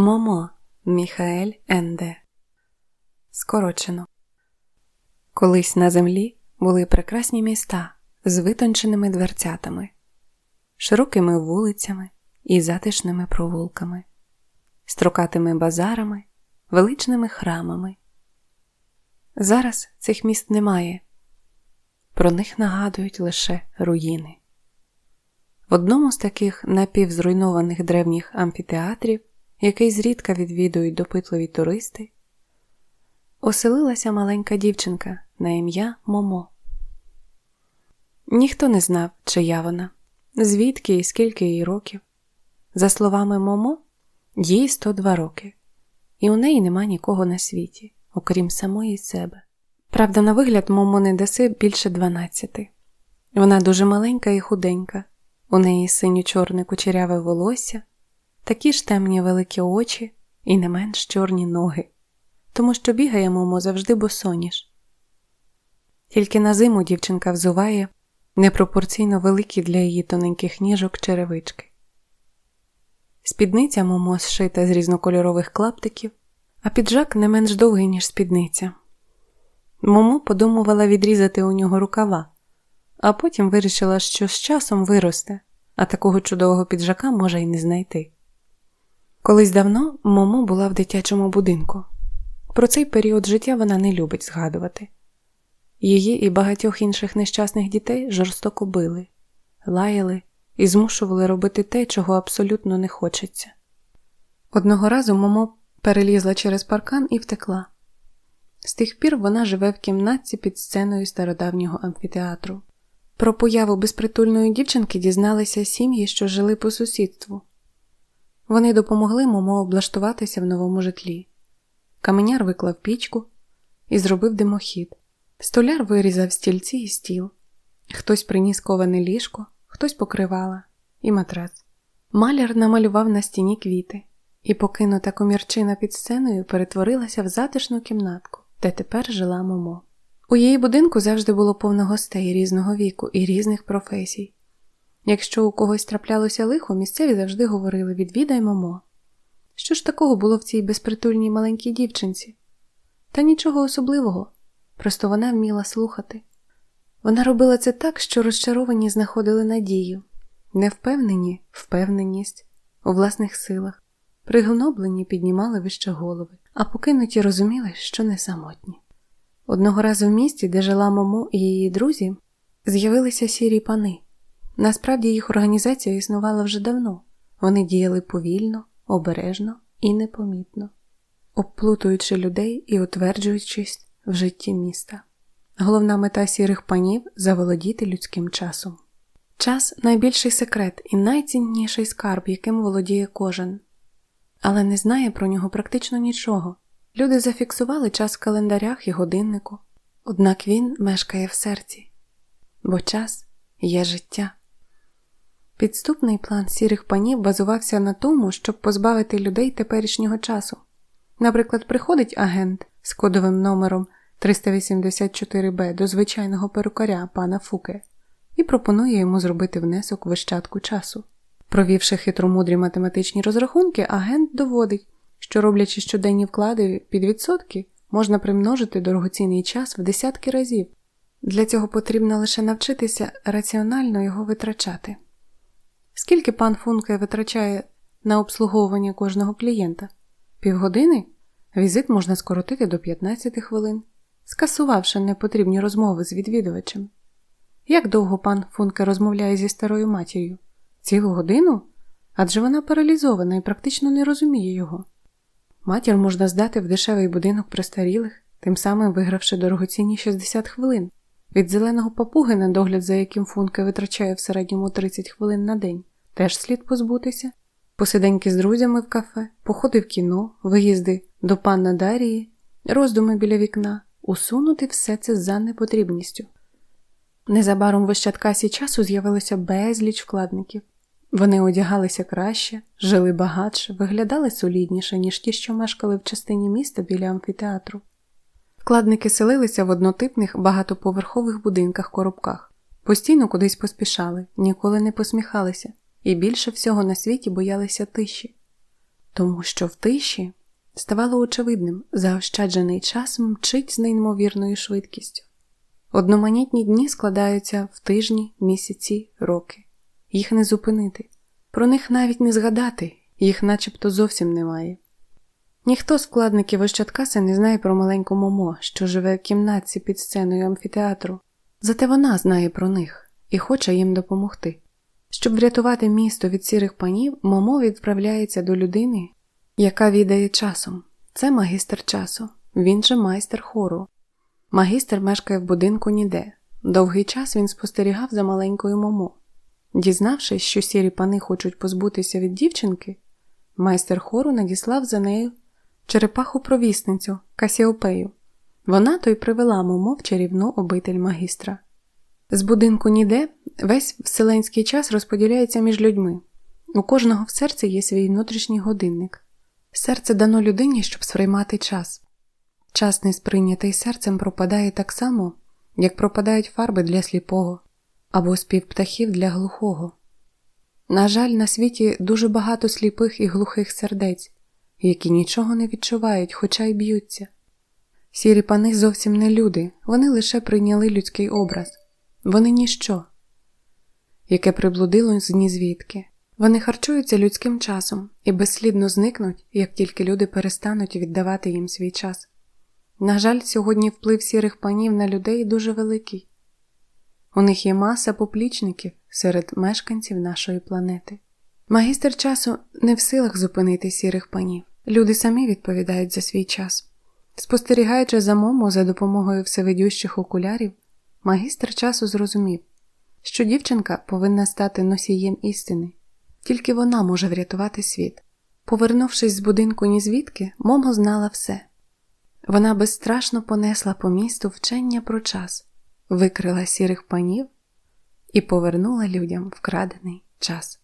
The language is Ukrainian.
Момо Міхаель Енде. Скорочено. Колись на землі були прекрасні міста з витонченими дверцятами, широкими вулицями і затишними провулками, строкатими базарами, величними храмами. Зараз цих міст немає, про них нагадують лише руїни. В одному з таких напівзруйнованих древніх амфітеатрів який зрідка відвідують допитливі туристи, оселилася маленька дівчинка на ім'я Момо. Ніхто не знав, чия вона, звідки і скільки їй років. За словами Момо, їй 102 роки, і у неї нема нікого на світі, окрім самої себе. Правда, на вигляд Момо не даси більше 12. Вона дуже маленька і худенька, у неї синьо-чорне кучеряве волосся такі ж темні великі очі і не менш чорні ноги, тому що бігає Момо завжди босоніж. Тільки на зиму дівчинка взуває непропорційно великі для її тоненьких ніжок черевички. Спідниця Момо зшита з різнокольорових клаптиків, а піджак не менш довгий, ніж спідниця. Момо подумувала відрізати у нього рукава, а потім вирішила, що з часом виросте, а такого чудового піджака може й не знайти. Колись давно Момо була в дитячому будинку. Про цей період життя вона не любить згадувати. Її і багатьох інших нещасних дітей жорстоко били, лаяли і змушували робити те, чого абсолютно не хочеться. Одного разу Момо перелізла через паркан і втекла. З тих пір вона живе в кімнатці під сценою стародавнього амфітеатру. Про появу безпритульної дівчинки дізналися сім'ї, що жили по сусідству. Вони допомогли Момо облаштуватися в новому житлі. Каменяр виклав пічку і зробив димохід. Столяр вирізав стільці і стіл. Хтось приніс коване ліжко, хтось покривала і матрац. Маляр намалював на стіні квіти, і покинута комірчина під сценою перетворилася в затишну кімнатку, де тепер жила Момо. У її будинку завжди було повно гостей різного віку і різних професій. Якщо у когось траплялося лихо, місцеві завжди говорили відвідай Момо. Що ж такого було в цій безпритульній маленькій дівчинці? Та нічого особливого, просто вона вміла слухати. Вона робила це так, що розчаровані знаходили надію, невпевнені впевненість у власних силах, пригноблені піднімали вище голови, а покинуті розуміли, що не самотні. Одного разу в місті, де жила Момо і її друзі, з'явилися сірі пани. Насправді їх організація існувала вже давно, вони діяли повільно, обережно і непомітно, обплутуючи людей і утверджуючись в житті міста. Головна мета сірих панів заволодіти людським часом. Час найбільший секрет і найцінніший скарб, яким володіє кожен, але не знає про нього практично нічого. Люди зафіксували час в календарях і годиннику, однак він мешкає в серці, бо час є життя. Підступний план сірих панів базувався на тому, щоб позбавити людей теперішнього часу. Наприклад, приходить агент з кодовим номером 384Б до звичайного перукаря пана Фуке і пропонує йому зробити внесок в ощадку часу. Провівши хитромудрі математичні розрахунки, агент доводить, що роблячи щоденні вклади під відсотки, можна примножити дорогоцінний час в десятки разів. Для цього потрібно лише навчитися раціонально його витрачати. Скільки пан Функе витрачає на обслуговування кожного клієнта? Півгодини? Візит можна скоротити до 15 хвилин, скасувавши непотрібні розмови з відвідувачем. Як довго пан Функе розмовляє зі старою матір'ю? Цілу годину? Адже вона паралізована і практично не розуміє його. Матір можна здати в дешевий будинок престарілих, тим самим вигравши дорогоцінні 60 хвилин. Від зеленого папуги, на догляд за яким Функе витрачає в середньому 30 хвилин на день теж слід позбутися, посиденьки з друзями в кафе, походи в кіно, виїзди до панна Дарії, роздуми біля вікна, усунути все це за непотрібністю. Незабаром в Ощадкасі часу з'явилося безліч вкладників. Вони одягалися краще, жили багатше, виглядали солідніше, ніж ті, що мешкали в частині міста біля амфітеатру. Вкладники селилися в однотипних багатоповерхових будинках коробках, постійно кудись поспішали, ніколи не посміхалися, і більше всього на світі боялися тиші. тому що в тиші ставало очевидним, заощаджений час мчить з неймовірною швидкістю. Одноманітні дні складаються в тижні, місяці, роки. Їх не зупинити, про них навіть не згадати, їх начебто зовсім немає. Ніхто з вкладників Ощадкаси не знає про маленьку Момо, що живе в кімнатці під сценою амфітеатру, зате вона знає про них і хоче їм допомогти. Щоб врятувати місто від сірих панів, Момо відправляється до людини, яка відає часом. Це магістр часу, він же майстер хору. Магістр мешкає в будинку ніде. Довгий час він спостерігав за маленькою Момо. Дізнавшись, що сірі пани хочуть позбутися від дівчинки, майстер хору надіслав за нею черепаху провісницю Касіопею. Вона то й привела Момо в чарівну обитель магістра. З будинку ніде весь вселенський час розподіляється між людьми. У кожного в серці є свій внутрішній годинник. Серце дано людині, щоб сприймати час. Час, не сприйнятий серцем, пропадає так само, як пропадають фарби для сліпого або спів птахів для глухого. На жаль, на світі дуже багато сліпих і глухих сердець, які нічого не відчувають, хоча й б'ються. Сірі пани зовсім не люди, вони лише прийняли людський образ, вони ніщо, яке приблудило з нізвідки. Вони харчуються людським часом і безслідно зникнуть, як тільки люди перестануть віддавати їм свій час. На жаль, сьогодні вплив сірих панів на людей дуже великий. У них є маса поплічників серед мешканців нашої планети. Магістр часу не в силах зупинити сірих панів. Люди самі відповідають за свій час. Спостерігаючи за Момо за допомогою всевидющих окулярів, магістр часу зрозумів, що дівчинка повинна стати носієм істини, тільки вона може врятувати світ. Повернувшись з будинку нізвідки, Момо знала все. Вона безстрашно понесла по місту вчення про час, викрила сірих панів і повернула людям вкрадений час.